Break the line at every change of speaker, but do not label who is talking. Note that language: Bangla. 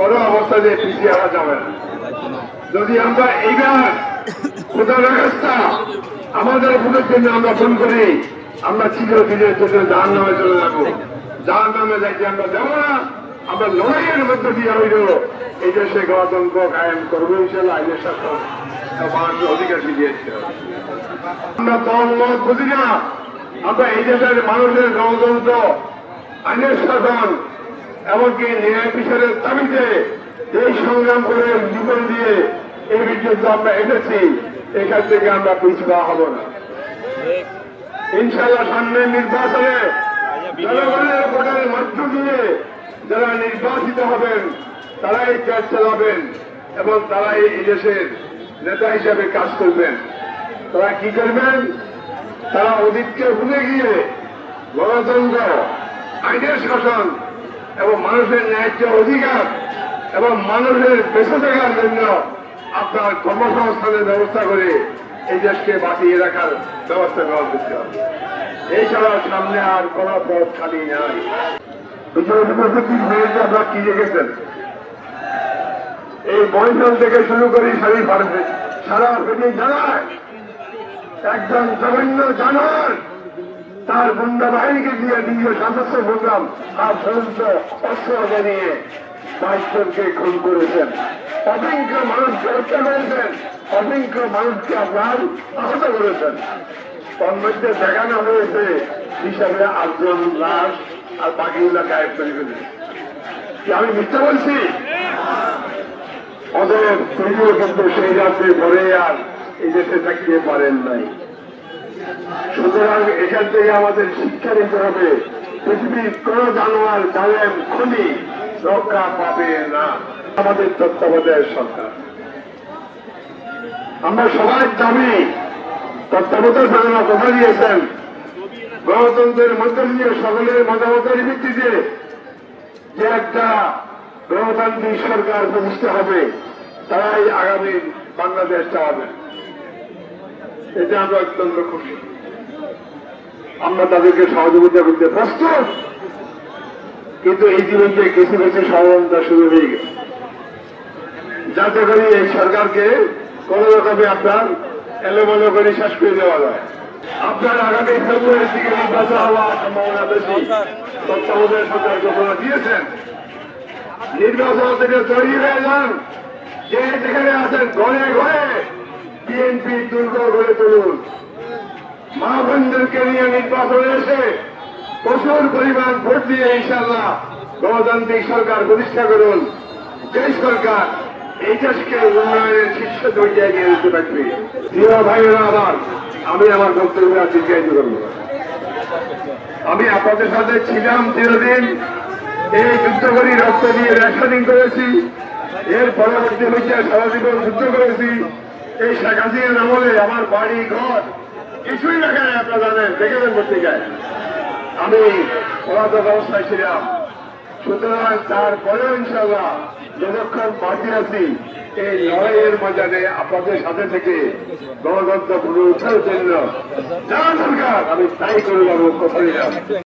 কোনো অবস্থাতে পিছিয়ে আসা যাবে না। যদি আমরা এইবার খোদা ব্যবস্থা আমাদের ভুলের জন্য আমরা ফোন করি, আমরা চিরদিনের জন্য জাহান নামে চলে যাব। জাহান নামে যাইতে আমরা যাব না, আমরা লড়াইয়ের মধ্যে দিয়ে হইল এই দেশে গণতন্ত্র কায়েম করব ইনশাল্লাহ আইনের শাসন অধিকার ফিরিয়েছে আমরা দল মত বুঝি না। আমরা এই দেশের মানুষের গণতন্ত্র, আইনের শাসন এমনকি ন্যায় বিচারের দাবিতে এই সংগ্রাম করে জীবন দিয়ে এই পর্যন্ত আমরা এসেছি, এখান থেকে আমরা পিছুয়া হব না। ইনশাল্লাহ সামনে নির্বাচনে জনগণের ভোটের মধ্য দিয়ে যারা নির্বাচিত হবেন, তারাই দেশ চালাবেন এবং তারাই এই দেশের নেতা হিসাবে কাজ করবেন। তারা কি করবেন? তারা অতীতকে ভুলে গিয়ে গণতন্ত্র, আইনের শাসন এবং মানুষের ন্যায্য অধিকার এবং মানুষের বেঁচে থাকার জন্য আপনার কর্মসংস্থানের ব্যবস্থা করে এই দেশকে বাঁচিয়ে রাখার ব্যবস্থা গ্রহণ করতে হবে। এছাড়া সামনে আর কোন পথ খালি নাই। আপনারা কি দেখেছেন? এই বৈঠক থেকে শুরু করি সারি ভারতে। সারা পৃথিবী জানায়, একজন জঘন্য জানার তার বন্ধা বাহিনীকে দিয়ে দিয়ে সদস্য প্রোগ্রাম আর সমস্ত অস্ত্র নিয়ে বাইশজনকে খুন করেছেন। অসংখ্য মানুষকে হত্যা করেছেন। অসংখ্য মানুষকে আপনার আহত করেছেন। তার মধ্যে দেখানো হয়েছে, হিসাবে আটজন লাশ আর বাকিগুলা গায়েব করে ফেলেছে। আমি মিথ্যা বলছি? অতএব তিনিও কিন্তু সেই রাত্রে পরে আর এই দেশে থাকতে পারেন নাই। সুতরাং এখান থেকে আমাদের শিক্ষা নিতে হবে। পৃথিবীর কোন জানোয়ার কালেম খুনি রক্ষা পাবে না। আমাদের তত্ত্বাবধায়ক সরকার। আমরা সবাই দাবি তত্ত্বাবধায়ক সরকার কথা দিয়েছেন? গণতন্ত্রের মধ্য দিয়ে সকলের মতামতের ভিত্তিতে যে একটা গণতান্ত্রিক সরকার প্রতিষ্ঠা হবে তারাই আগামী বাংলাদেশ চালাবেন এটা আমরা অত্যন্ত খুশি। আমরা তাদেরকে সহযোগিতা করতে প্রস্তুত। কিন্তু ইতিমধ্যে কিছু কিছু ষড়যন্ত্র শুরু হয়ে গেছে। যাতে করে এই সরকারকে কোন রকমে আপনার এলোমেলো করে শেষ করে দেওয়া যায়। আপনার আগামী ফেব্রুয়ারির দিকে নির্বাচন হওয়ার সম্ভাবনা বেশি। তত্ত্বাবধায়ক সরকার ঘোষণা দিয়েছেন। নির্বাচন থেকে তৈরি হয়ে যান। যে যেখানে আছেন ঘরে ঘরে বিএনপি দুর্গ গড়ে তুলুন। মা বোনদেরকে নিয়ে নির্বাচনে এসে প্রচুর পরিমাণ ভোট দিয়ে ইনশাল্লাহ গণতান্ত্রিক সরকার প্রতিষ্ঠা করুন। যে সরকার, এই দেশকে উন্নয়নের শীর্ষ দরজায় নিয়ে যেতে পারবে। প্রিয় ভাইয়েরা আবার আমি আমার বক্তব্য দীর্ঘায়িত করব। আমি আপনাদের সাথে ছিলাম চিরদিন এই যুদ্ধ করি, রক্ত দিয়ে রেশনিং করেছি। এর পরবর্তী হচ্ছে সারা জীবন যুদ্ধ করেছি, এই শেখ হাসিনার আমলে আমার বাড়ি ঘর কিছুই রাখে নাই, আপনারা জানেন। দেখেছেন পত্রিকায়। আমি পলাতক অবস্থায় ছিলাম। সুতরাং তারপরেও ইনশাল্লাহ যতক্ষণ বাকি আছি, এই লড়াইয়ের ময়দানে আপনাদের সাথে থেকে গণতন্ত্র পুনরুদ্ধারের জন্য যা দরকার, আমি তাই করে যাব, কথা